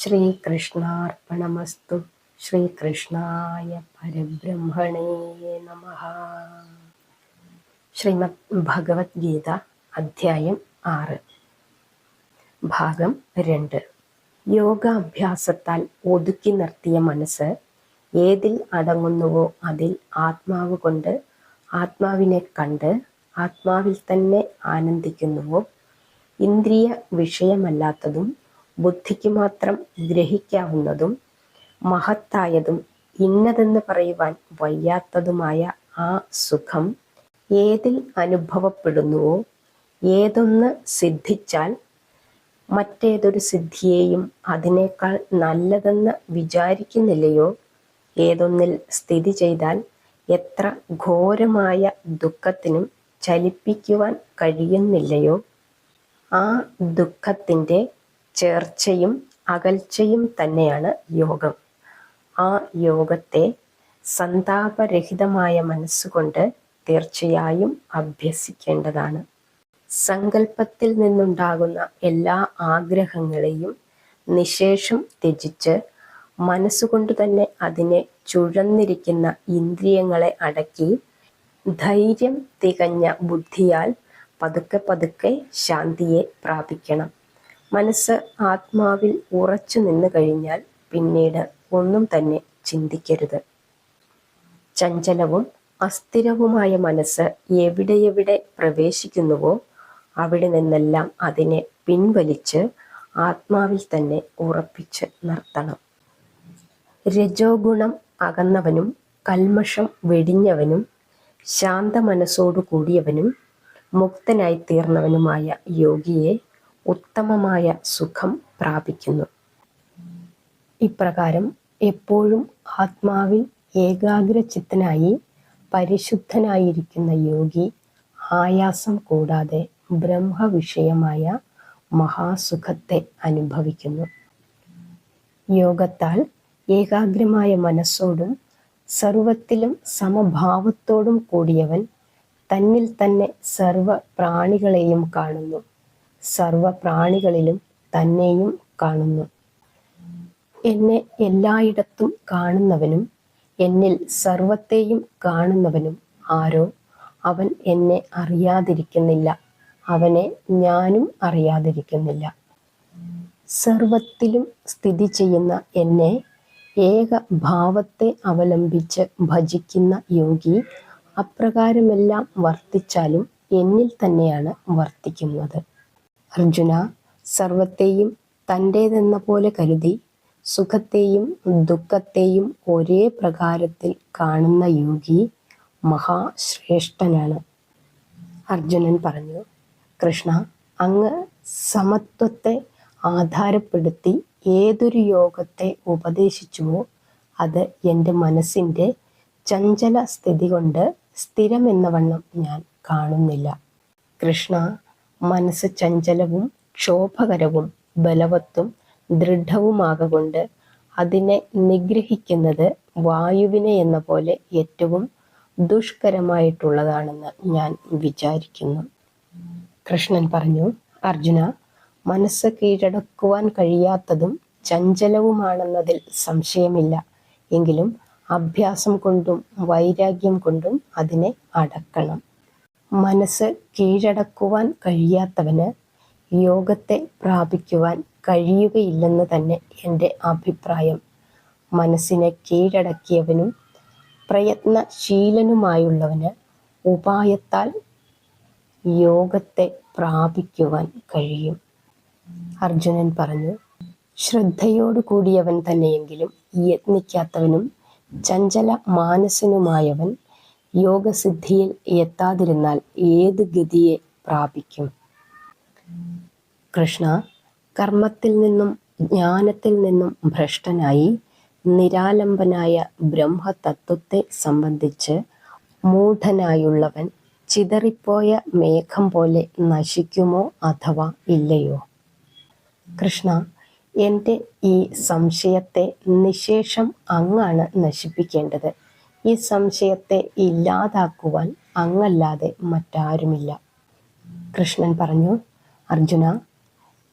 ശ്രീകൃഷ്ണാർപ്പണമസ്തു. ശ്രീകൃഷ്ണായ പരബ്രഹ്മണേ നമ. ശ്രീമദ് ഭഗവത്ഗീത അധ്യായം ആറ്. ഭാഗം രണ്ട്. യോഗാഭ്യാസത്താൽ ഒതുക്കി നിർത്തിയ മനസ്സ് ഏതിൽ അടങ്ങുന്നുവോ അതിൽ ആത്മാവ് കൊണ്ട് ആത്മാവിനെ കണ്ട് ആത്മാവിൽ തന്നെ ആനന്ദിക്കുന്നുവോ ഇന്ദ്രിയ വിഷയമല്ലാത്തതും ബുദ്ധിക്ക് മാത്രം ഗ്രഹിക്കാവുന്നതും മഹത്തായതും ഇന്നതെന്ന് പറയുവാൻ വയ്യാത്തതുമായ ആ സുഖം ഏതിൽ അനുഭവപ്പെടുന്നുവോ ഏതൊന്ന് സിദ്ധിച്ചാൽ മറ്റേതൊരു സിദ്ധിയെയും അതിനേക്കാൾ നല്ലതെന്ന് വിചാരിക്കുന്നില്ലയോ? ഏതൊന്നിൽ സ്ഥിതി ചെയ്താൽ എത്ര ഘോരമായ ദുഃഖത്തിനും ചലിപ്പിക്കുവാൻ കഴിയുന്നില്ലയോ? ആ ദുഃഖത്തിന്റെ ചേർച്ചയും അകൽച്ചയും തന്നെയാണ് യോഗം. ആ യോഗത്തെ സന്താപരഹിതമായ മനസ്സുകൊണ്ട് തീർച്ചയായും അഭ്യസിക്കേണ്ടതാണ്. സങ്കല്പത്തിൽ നിന്നുണ്ടാകുന്ന എല്ലാ ആഗ്രഹങ്ങളെയും നിശേഷം ത്യജിച്ച് മനസ്സുകൊണ്ട് തന്നെ അതിനെ ചുഴന്നിരിക്കുന്ന ഇന്ദ്രിയങ്ങളെ അടക്കി ധൈര്യം തികഞ്ഞ ബുദ്ധിയാൽ പതുക്കെ പതുക്കെ ശാന്തിയെ പ്രാപിക്കണം. മനസ്സ് ആത്മാവിൽ ഉറച്ചു നിന്നു കഴിഞ്ഞാൽ പിന്നീട് ഒന്നും തന്നെ ചിന്തിക്കരുത്. ചഞ്ചലവും അസ്ഥിരവുമായ മനസ്സ് എവിടെയെവിടെ പ്രവേശിക്കുന്നുവോ അവിടെ നിന്നെല്ലാം അതിനെ പിൻവലിച്ച് ആത്മാവിൽ തന്നെ ഉറപ്പിച്ച് നിർത്തണം. രജോഗുണം അകന്നവനും കൽമഷം വെടിഞ്ഞവനും ശാന്ത മനസ്സോടു കൂടിയവനും മുക്തനായി തീർന്നവനുമായ യോഗിയെ ഉത്തമമായ സുഖം പ്രാപിക്കുന്നു. ഇപ്രകാരം എപ്പോഴും ആത്മാവിൽ ഏകാഗ്രചിത്തനായി പരിശുദ്ധനായിരിക്കുന്ന യോഗി ആയാസം കൂടാതെ ബ്രഹ്മവിഷയമായ മഹാസുഖത്തെ അനുഭവിക്കുന്നു. യോഗത്താൽ ഏകാഗ്രമായ മനസ്സോടും സർവത്തിലും സമഭാവത്തോടും കൂടിയവൻ തന്നിൽ തന്നെ സർവ പ്രാണികളെയും കാണുന്നു. സർവ പ്രാണികളിലും തന്നെയും കാണുന്നു. എന്നെ എല്ലായിടത്തും കാണുന്നവനും എന്നിൽ സർവത്തെയും കാണുന്നവനും ആരോ? അവൻ എന്നെ അറിയാതിരിക്കുന്നില്ല. അവനെ ഞാനും അറിയാതിരിക്കുന്നില്ല. സർവത്തിലും സ്ഥിതി ചെയ്യുന്ന എന്നെ ഏക ഭാവത്തെ അവലംബിച്ച് ഭജിക്കുന്ന യോഗി അപ്രകാരമെല്ലാം വർത്തിച്ചാലും എന്നിൽ തന്നെയാണ് വർത്തിക്കുന്നത്. അർജുന സർവത്തെയും തന്റേതെന്ന പോലെ കരുതി സുഖത്തെയും ദുഃഖത്തെയും ഒരേ പ്രകാരത്തിൽ കാണുന്ന യോഗി മഹാശ്രേഷ്ഠനാണ്. അർജുനൻ പറഞ്ഞു കൃഷ്ണ അങ്ങ് സമത്വത്തെ ആധാരപ്പെടുത്തി ഏതൊരു യോഗത്തെ ഉപദേശിച്ചുവോ അത് എന്റെ മനസ്സിന്റെ ചഞ്ചല സ്ഥിതി കൊണ്ട് സ്ഥിരമെന്നവണ്ണം ഞാൻ കാണുന്നില്ല. കൃഷ്ണ മനസ്സ് ചഞ്ചലവും ക്ഷോഭകരവും ബലവത്തും ദൃഢവുമാകൊണ്ട് അതിനെ നിഗ്രഹിക്കുന്നത് വായുവിനെ എന്ന പോലെ ഏറ്റവും ദുഷ്കരമായിട്ടുള്ളതാണെന്ന് ഞാൻ വിചാരിക്കുന്നു. കൃഷ്ണൻ പറഞ്ഞു അർജുന മനസ്സ് കീഴടക്കുവാൻ കഴിയാത്തതും ചഞ്ചലവുമാണെന്നതിൽ സംശയമില്ല. എങ്കിലും അഭ്യാസം കൊണ്ടും വൈരാഗ്യം കൊണ്ടും അതിനെ അടക്കണം. മനസ്സ് കീഴടക്കുവാൻ കഴിയാത്തവന് യോഗത്തെ പ്രാപിക്കുവാൻ കഴിയുകയില്ലെന്ന് തന്നെ എന്റെ അഭിപ്രായം. മനസ്സിനെ കീഴടക്കിയവനും പ്രയത്നശീലനുമായുള്ളവന് ഉപായത്താൽ യോഗത്തെ പ്രാപിക്കുവാൻ കഴിയും. അർജുനൻ പറഞ്ഞു ശ്രദ്ധയോടു കൂടിയവൻ തന്നെയെങ്കിലും യത്നിക്കാത്തവനും ചഞ്ചല മാനസനുമായവൻ യോഗസിദ്ധിയിൽ എത്താതിരുന്നാൽ ഏത് ഗതിയെ പ്രാപിക്കും? കൃഷ്ണ കർമ്മത്തിൽ നിന്നും ജ്ഞാനത്തിൽ നിന്നും ഭ്രഷ്ടനായി നിരാലംബനായ ബ്രഹ്മതത്വത്തെ സംബന്ധിച്ച് മൂഢനായുള്ളവൻ ചിതറിപ്പോയ മേഘം പോലെ നശിക്കുമോ അഥവാ ഇല്ലയോ? കൃഷ്ണ എന്റെ ഈ സംശയത്തെ നിശേഷം അങ്ങാണ് നശിപ്പിക്കേണ്ടത്. ഈ സംശയത്തെ ഇല്ലാതാക്കുവാൻ അങ്ങല്ലാതെ മറ്റാരുമില്ല. കൃഷ്ണൻ പറഞ്ഞു അർജുന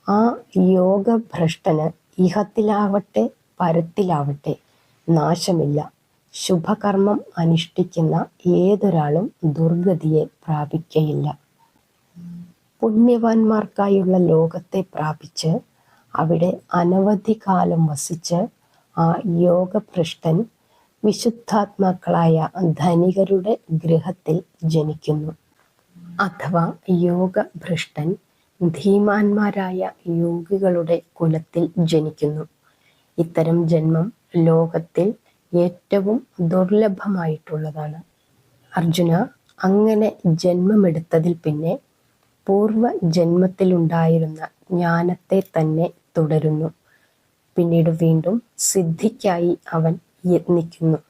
ആ യോഗഭ്രഷ്ടന് ഇഹത്തിലാവട്ടെ പരത്തിലാവട്ടെ നാശമില്ല. ശുഭകർമ്മം അനുഷ്ഠിക്കുന്ന ഏതൊരാളും ദുർഗതിയെ പ്രാപിക്കയില്ല. പുണ്യവാന്മാർക്കായുള്ള ലോകത്തെ പ്രാപിച്ച് അവിടെ അനവധി കാലം വസിച്ച് ആ യോഗഭ്രഷ്ടൻ വിശുദ്ധാത്മാക്കളായ ധനികരുടെ ഗൃഹത്തിൽ ജനിക്കുന്നു. അഥവാ യോഗഭ്രഷ്ടൻ ധീമാന്മാരായ യോഗികളുടെ കുലത്തിൽ ജനിക്കുന്നു. ഇത്തരം ജന്മം ലോകത്തിൽ ഏറ്റവും ദുർലഭമായിട്ടുള്ളതാണ്. അർജുന അങ്ങനെ ജന്മമെടുത്തതിൽ പിന്നെ പൂർവ ജന്മത്തിലുണ്ടായിരുന്ന ജ്ഞാനത്തെ തന്നെ തുടരുന്നു. പിന്നീട് വീണ്ടും സിദ്ധിക്കായി അവൻ 72